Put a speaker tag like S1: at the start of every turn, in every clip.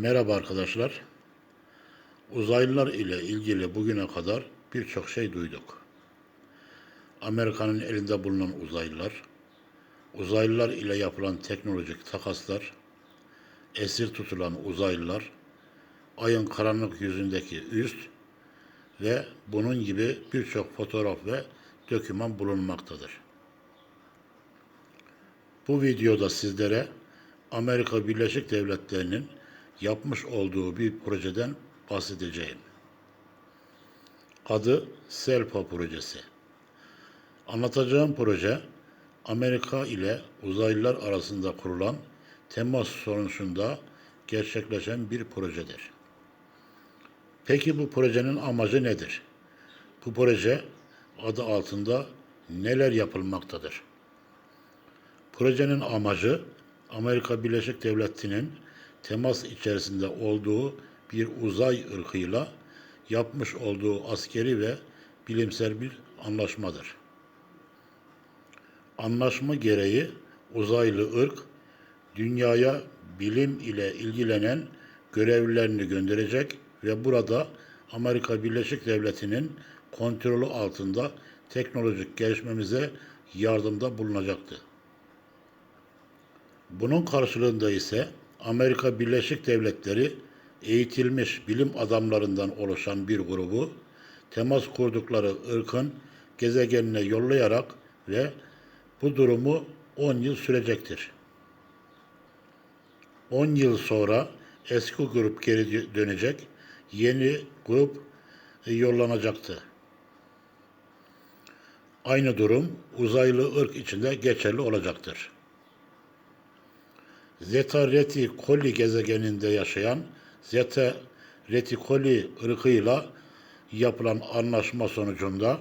S1: Merhaba arkadaşlar. Uzaylılar ile ilgili bugüne kadar birçok şey duyduk. Amerika'nın elinde bulunan uzaylılar, uzaylılar ile yapılan teknolojik takaslar, esir tutulan uzaylılar, ayın karanlık yüzündeki üst ve bunun gibi birçok fotoğraf ve doküman bulunmaktadır. Bu videoda sizlere Amerika Birleşik Devletleri'nin yapmış olduğu bir projeden bahsedeceğim. Adı SELPA projesi. Anlatacağım proje Amerika ile uzaylılar arasında kurulan temas sonucunda gerçekleşen bir projedir. Peki bu projenin amacı nedir? Bu proje adı altında neler yapılmaktadır? Projenin amacı Amerika Birleşik Devletleri'nin temas içerisinde olduğu bir uzay ırkıyla yapmış olduğu askeri ve bilimsel bir anlaşmadır. Anlaşma gereği uzaylı ırk dünyaya bilim ile ilgilenen görevlilerini gönderecek ve burada Amerika Birleşik Devletleri'nin kontrolü altında teknolojik gelişmemize yardımda bulunacaktı. Bunun karşılığında ise Amerika Birleşik Devletleri eğitilmiş bilim adamlarından oluşan bir grubu temas kurdukları ırkın gezegenine yollayarak ve bu durumu 10 yıl sürecektir. 10 yıl sonra eski grup geri dönecek, yeni grup yollanacaktı. Aynı durum uzaylı ırk içinde geçerli olacaktır. Zeta Reticuli gezegeninde yaşayan Zeta Reticuli ırkıyla yapılan anlaşma sonucunda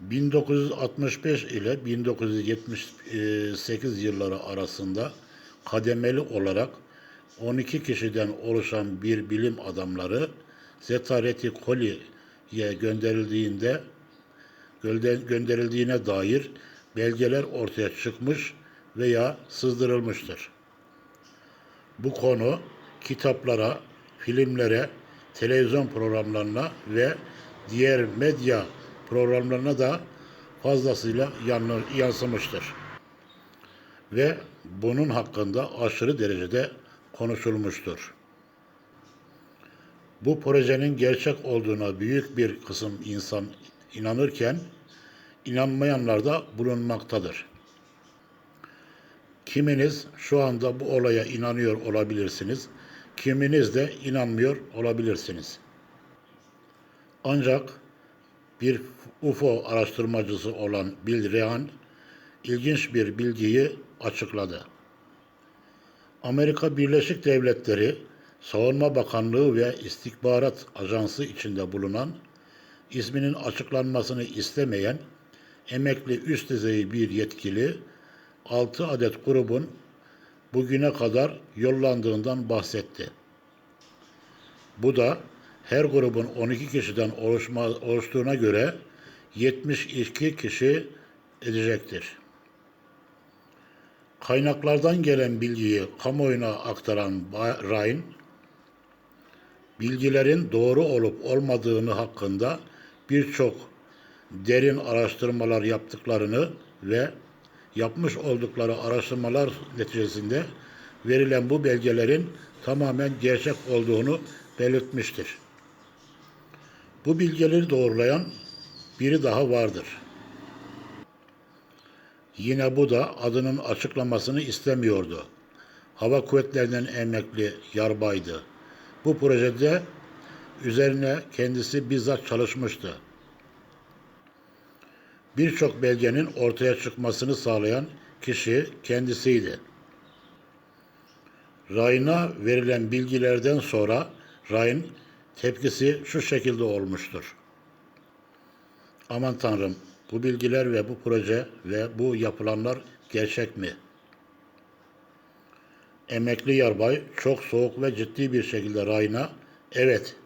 S1: 1965 ile 1978 yılları arasında kademeli olarak 12 kişiden oluşan bir bilim adamları Zeta Reticuli'ye gönderildiğinde gönderildiğine dair belgeler ortaya çıkmış veya sızdırılmıştır. Bu konu kitaplara, filmlere, televizyon programlarına ve diğer medya programlarına da fazlasıyla yansımıştır. Ve bunun hakkında aşırı derecede konuşulmuştur. Bu projenin gerçek olduğuna büyük bir kısım insan inanırken inanmayanlar da bulunmaktadır. Kiminiz şu anda bu olaya inanıyor olabilirsiniz. Kiminiz de inanmıyor olabilirsiniz. Ancak bir UFO araştırmacısı olan Bill Rehan ilginç bir bilgiyi açıkladı. Amerika Birleşik Devletleri Savunma Bakanlığı ve İstihbarat Ajansı içinde bulunan isminin açıklanmasını istemeyen emekli üst düzey bir yetkili 6 adet grubun bugüne kadar yollandığından bahsetti. Bu da her grubun 12 kişiden oluşma, oluştuğuna göre 72 kişi edecektir. Kaynaklardan gelen bilgiyi kamuoyuna aktaran Ryan, bilgilerin doğru olup olmadığını hakkında birçok derin araştırmalar yaptıklarını ve yapmış oldukları araştırmalar neticesinde verilen bu belgelerin tamamen gerçek olduğunu belirtmiştir. Bu bilgileri doğrulayan biri daha vardır. Yine bu da adının açıklamasını istemiyordu. Hava kuvvetlerinden emekli yarbaydı. Bu projede üzerine kendisi bizzat çalışmıştı birçok belgenin ortaya çıkmasını sağlayan kişi kendisiydi. Ryan'a verilen bilgilerden sonra Ryan tepkisi şu şekilde olmuştur. Aman Tanrım bu bilgiler ve bu proje ve bu yapılanlar gerçek mi? Emekli yarbay çok soğuk ve ciddi bir şekilde Ryan'a evet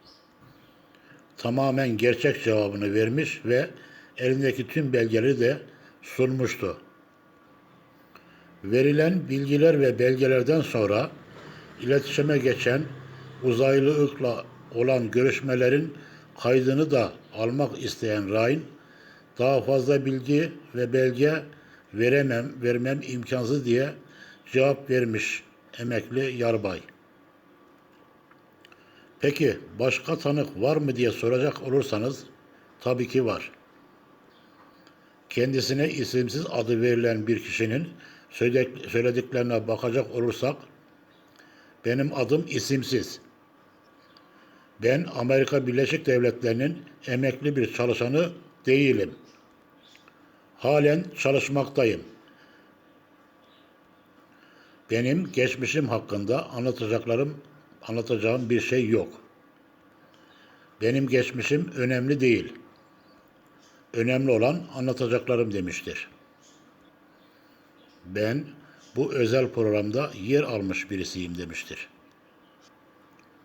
S1: tamamen gerçek cevabını vermiş ve elindeki tüm belgeleri de sunmuştu. Verilen bilgiler ve belgelerden sonra iletişime geçen uzaylı ırkla olan görüşmelerin kaydını da almak isteyen Ryan, daha fazla bilgi ve belge veremem, vermem imkansız diye cevap vermiş emekli yarbay. Peki başka tanık var mı diye soracak olursanız tabii ki var. Kendisine isimsiz adı verilen bir kişinin söyle- söylediklerine bakacak olursak benim adım isimsiz. Ben Amerika Birleşik Devletleri'nin emekli bir çalışanı değilim. Halen çalışmaktayım. Benim geçmişim hakkında anlatacaklarım, anlatacağım bir şey yok. Benim geçmişim önemli değil. Önemli olan anlatacaklarım demiştir. Ben bu özel programda yer almış birisiyim demiştir.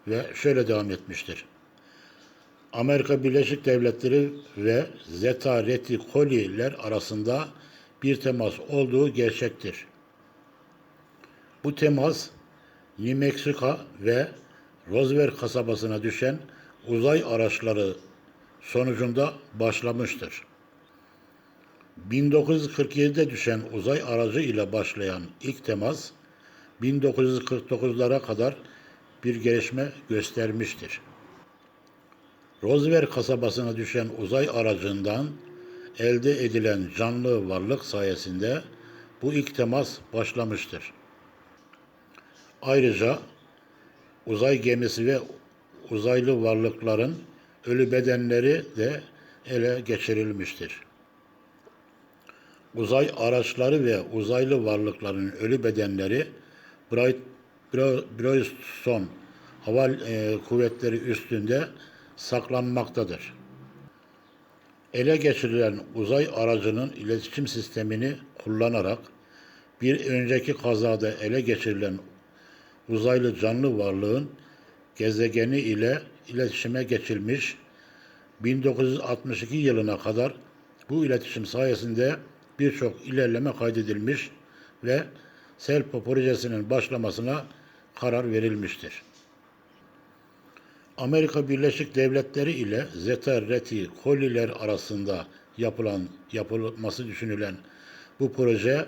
S1: Ve şöyle devam etmiştir. Amerika Birleşik Devletleri ve Zeta Reticoli'ler arasında bir temas olduğu gerçektir. Bu temas New Mexico ve Roswell kasabasına düşen uzay araçları sonucunda başlamıştır. 1947'de düşen uzay aracı ile başlayan ilk temas 1949'lara kadar bir gelişme göstermiştir. Roswell kasabasına düşen uzay aracından elde edilen canlı varlık sayesinde bu ilk temas başlamıştır. Ayrıca uzay gemisi ve uzaylı varlıkların ölü bedenleri de ele geçirilmiştir. Uzay araçları ve uzaylı varlıkların ölü bedenleri Bright Bro- Brewston Hava e, Kuvvetleri üstünde saklanmaktadır. Ele geçirilen uzay aracının iletişim sistemini kullanarak bir önceki kazada ele geçirilen uzaylı canlı varlığın gezegeni ile iletişime geçilmiş. 1962 yılına kadar bu iletişim sayesinde birçok ilerleme kaydedilmiş ve Selpo projesinin başlamasına karar verilmiştir. Amerika Birleşik Devletleri ile Zeta Reticoli'ler arasında yapılan yapılması düşünülen bu proje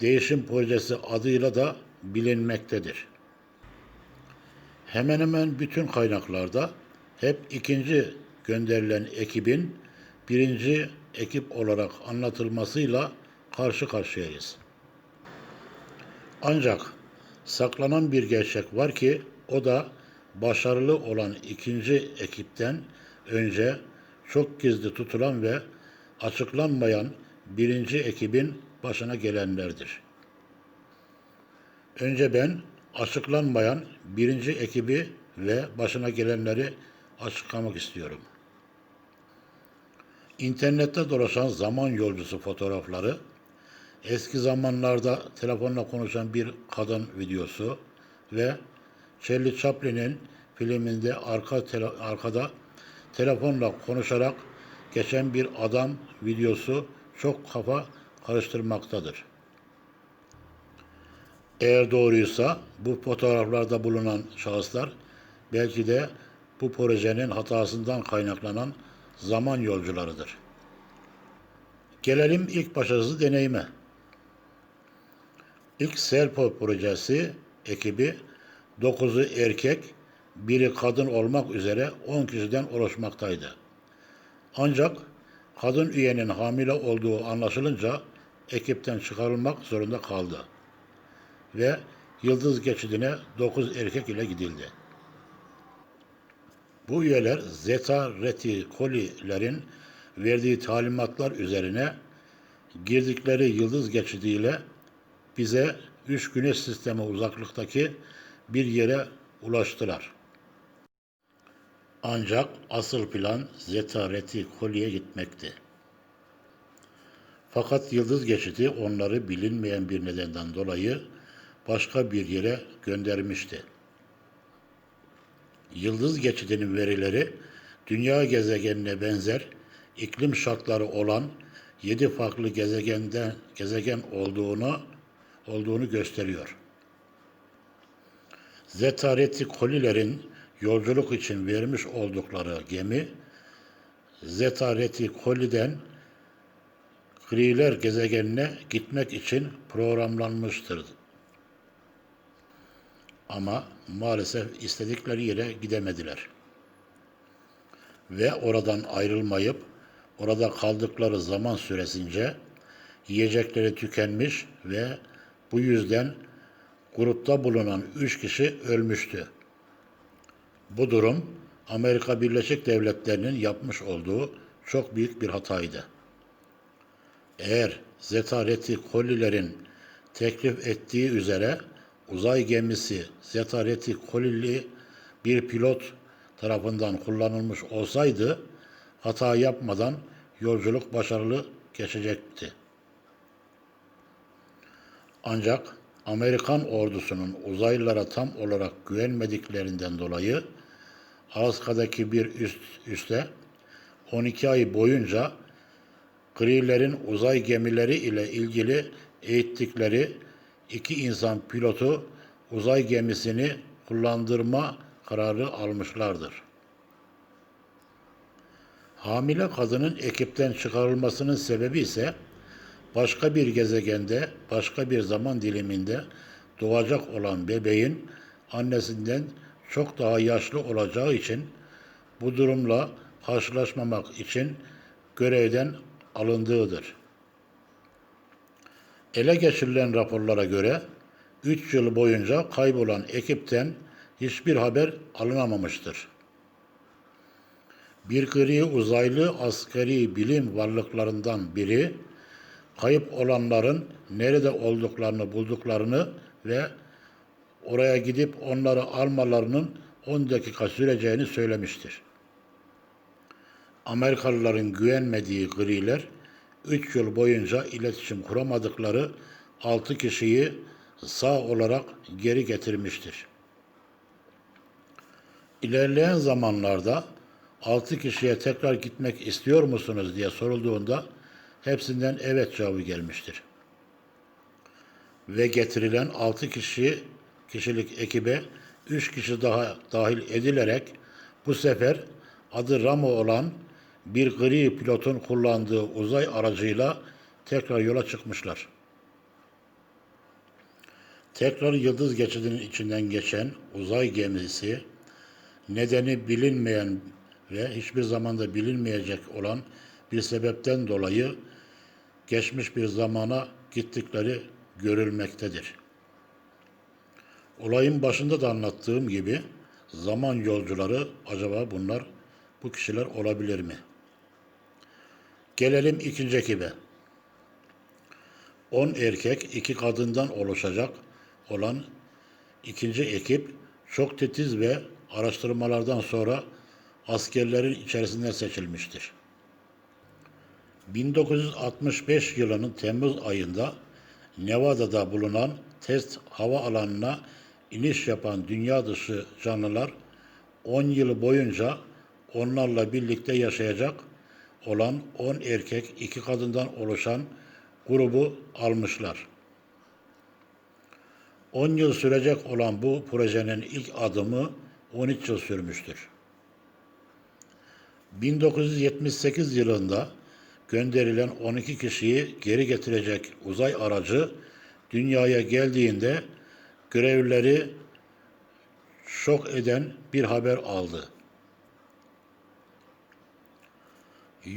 S1: değişim projesi adıyla da bilinmektedir. Hemen hemen bütün kaynaklarda hep ikinci gönderilen ekibin birinci ekip olarak anlatılmasıyla karşı karşıyayız. Ancak saklanan bir gerçek var ki o da başarılı olan ikinci ekipten önce çok gizli tutulan ve açıklanmayan birinci ekibin başına gelenlerdir. Önce ben açıklanmayan birinci ekibi ve başına gelenleri açıklamak istiyorum. İnternette dolaşan zaman yolcusu fotoğrafları, eski zamanlarda telefonla konuşan bir kadın videosu ve Charlie Chaplin'in filminde arka tele- arkada telefonla konuşarak geçen bir adam videosu çok kafa karıştırmaktadır. Eğer doğruysa bu fotoğraflarda bulunan şahıslar belki de bu projenin hatasından kaynaklanan zaman yolcularıdır. Gelelim ilk başarısız deneyime. İlk Serpo projesi ekibi 9'u erkek, biri kadın olmak üzere 10 kişiden oluşmaktaydı. Ancak kadın üyenin hamile olduğu anlaşılınca ekipten çıkarılmak zorunda kaldı ve Yıldız Geçidi'ne 9 erkek ile gidildi. Bu üyeler Zeta Reticoli'lerin verdiği talimatlar üzerine girdikleri Yıldız Geçidi ile bize 3 güneş sistemi uzaklıktaki bir yere ulaştılar. Ancak asıl plan Zeta Reticoli'ye gitmekti. Fakat Yıldız Geçidi onları bilinmeyen bir nedenden dolayı başka bir yere göndermişti. Yıldız geçidinin verileri dünya gezegenine benzer iklim şartları olan 7 farklı gezegende gezegen olduğunu olduğunu gösteriyor. Zeta Reticoli'lerin yolculuk için vermiş oldukları gemi Zeta Reticoli'den Griler gezegenine gitmek için programlanmıştır. Ama maalesef istedikleri yere gidemediler. Ve oradan ayrılmayıp orada kaldıkları zaman süresince yiyecekleri tükenmiş ve bu yüzden grupta bulunan üç kişi ölmüştü. Bu durum Amerika Birleşik Devletleri'nin yapmış olduğu çok büyük bir hataydı. Eğer Zeta Reticoli'lerin teklif ettiği üzere uzay gemisi Zeta Reticuli bir pilot tarafından kullanılmış olsaydı hata yapmadan yolculuk başarılı geçecekti. Ancak Amerikan ordusunun uzaylılara tam olarak güvenmediklerinden dolayı Alaska'daki bir üst, üste 12 ay boyunca Grilerin uzay gemileri ile ilgili eğittikleri iki insan pilotu uzay gemisini kullandırma kararı almışlardır. Hamile kadının ekipten çıkarılmasının sebebi ise başka bir gezegende, başka bir zaman diliminde doğacak olan bebeğin annesinden çok daha yaşlı olacağı için bu durumla karşılaşmamak için görevden alındığıdır. Ele geçirilen raporlara göre 3 yıl boyunca kaybolan ekipten hiçbir haber alınamamıştır. Bir gri uzaylı askeri bilim varlıklarından biri kayıp olanların nerede olduklarını bulduklarını ve oraya gidip onları almalarının 10 dakika süreceğini söylemiştir. Amerikalıların güvenmediği griler 3 yıl boyunca iletişim kuramadıkları 6 kişiyi sağ olarak geri getirmiştir. İlerleyen zamanlarda 6 kişiye tekrar gitmek istiyor musunuz diye sorulduğunda hepsinden evet cevabı gelmiştir. Ve getirilen 6 kişi kişilik ekibe 3 kişi daha dahil edilerek bu sefer adı Ramo olan bir gri pilotun kullandığı uzay aracıyla tekrar yola çıkmışlar. Tekrar yıldız geçidinin içinden geçen uzay gemisi nedeni bilinmeyen ve hiçbir zamanda bilinmeyecek olan bir sebepten dolayı geçmiş bir zamana gittikleri görülmektedir. Olayın başında da anlattığım gibi zaman yolcuları acaba bunlar bu kişiler olabilir mi? Gelelim ikinci ekibe. 10 erkek, iki kadından oluşacak olan ikinci ekip çok titiz ve araştırmalardan sonra askerlerin içerisinden seçilmiştir. 1965 yılının Temmuz ayında Nevada'da bulunan test hava alanına iniş yapan dünya dışı canlılar 10 yıl boyunca onlarla birlikte yaşayacak olan 10 erkek, 2 kadından oluşan grubu almışlar. 10 yıl sürecek olan bu projenin ilk adımı 13 yıl sürmüştür. 1978 yılında gönderilen 12 kişiyi geri getirecek uzay aracı dünyaya geldiğinde görevlileri şok eden bir haber aldı.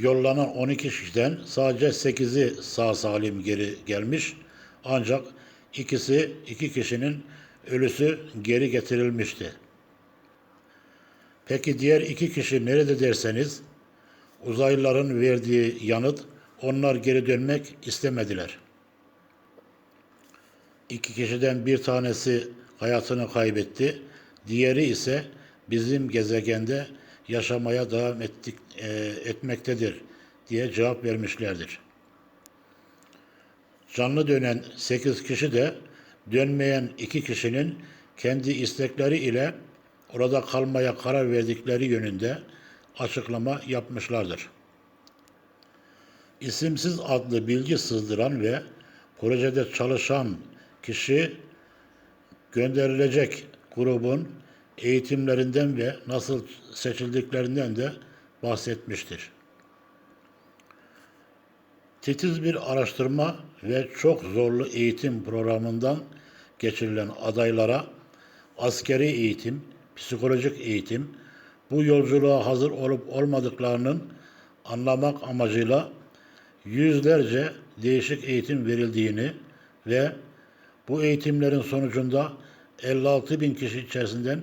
S1: Yollanan 12 kişiden sadece 8'i sağ salim geri gelmiş ancak ikisi iki kişinin ölüsü geri getirilmişti. Peki diğer iki kişi nerede derseniz uzaylıların verdiği yanıt onlar geri dönmek istemediler. İki kişiden bir tanesi hayatını kaybetti, diğeri ise bizim gezegende yaşamaya devam ettik, e, etmektedir diye cevap vermişlerdir. Canlı dönen sekiz kişi de dönmeyen iki kişinin kendi istekleri ile orada kalmaya karar verdikleri yönünde açıklama yapmışlardır. İsimsiz adlı bilgi sızdıran ve projede çalışan kişi gönderilecek grubun eğitimlerinden ve nasıl seçildiklerinden de bahsetmiştir. Titiz bir araştırma ve çok zorlu eğitim programından geçirilen adaylara askeri eğitim, psikolojik eğitim, bu yolculuğa hazır olup olmadıklarının anlamak amacıyla yüzlerce değişik eğitim verildiğini ve bu eğitimlerin sonucunda 56 bin kişi içerisinden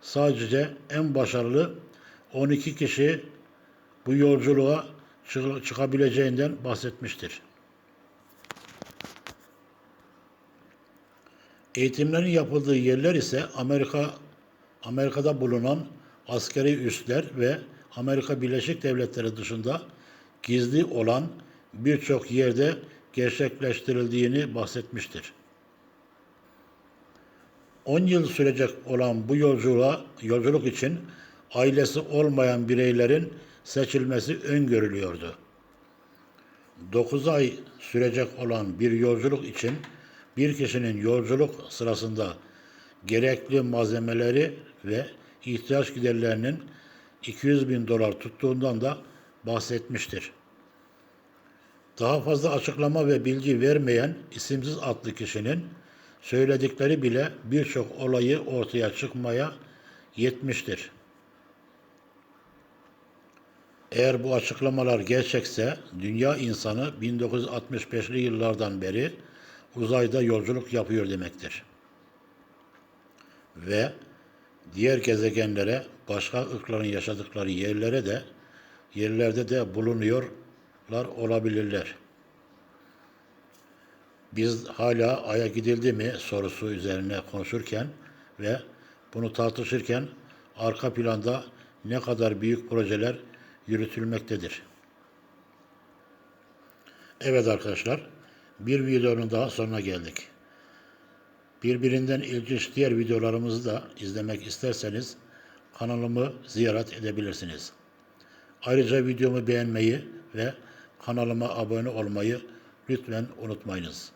S1: sadece en başarılı 12 kişi bu yolculuğa çı- çıkabileceğinden bahsetmiştir. Eğitimlerin yapıldığı yerler ise Amerika Amerika'da bulunan askeri üsler ve Amerika Birleşik Devletleri dışında gizli olan birçok yerde gerçekleştirildiğini bahsetmiştir. 10 yıl sürecek olan bu yolculuğa, yolculuk için ailesi olmayan bireylerin seçilmesi öngörülüyordu. 9 ay sürecek olan bir yolculuk için bir kişinin yolculuk sırasında gerekli malzemeleri ve ihtiyaç giderlerinin 200 bin dolar tuttuğundan da bahsetmiştir. Daha fazla açıklama ve bilgi vermeyen isimsiz adlı kişinin söyledikleri bile birçok olayı ortaya çıkmaya yetmiştir. Eğer bu açıklamalar gerçekse dünya insanı 1965'li yıllardan beri uzayda yolculuk yapıyor demektir. Ve diğer gezegenlere, başka ırkların yaşadıkları yerlere de yerlerde de bulunuyorlar olabilirler. Biz hala Ay'a gidildi mi sorusu üzerine konuşurken ve bunu tartışırken arka planda ne kadar büyük projeler yürütülmektedir. Evet arkadaşlar, bir videonun daha sonuna geldik. Birbirinden ilginç diğer videolarımızı da izlemek isterseniz kanalımı ziyaret edebilirsiniz. Ayrıca videomu beğenmeyi ve kanalıma abone olmayı lütfen unutmayınız.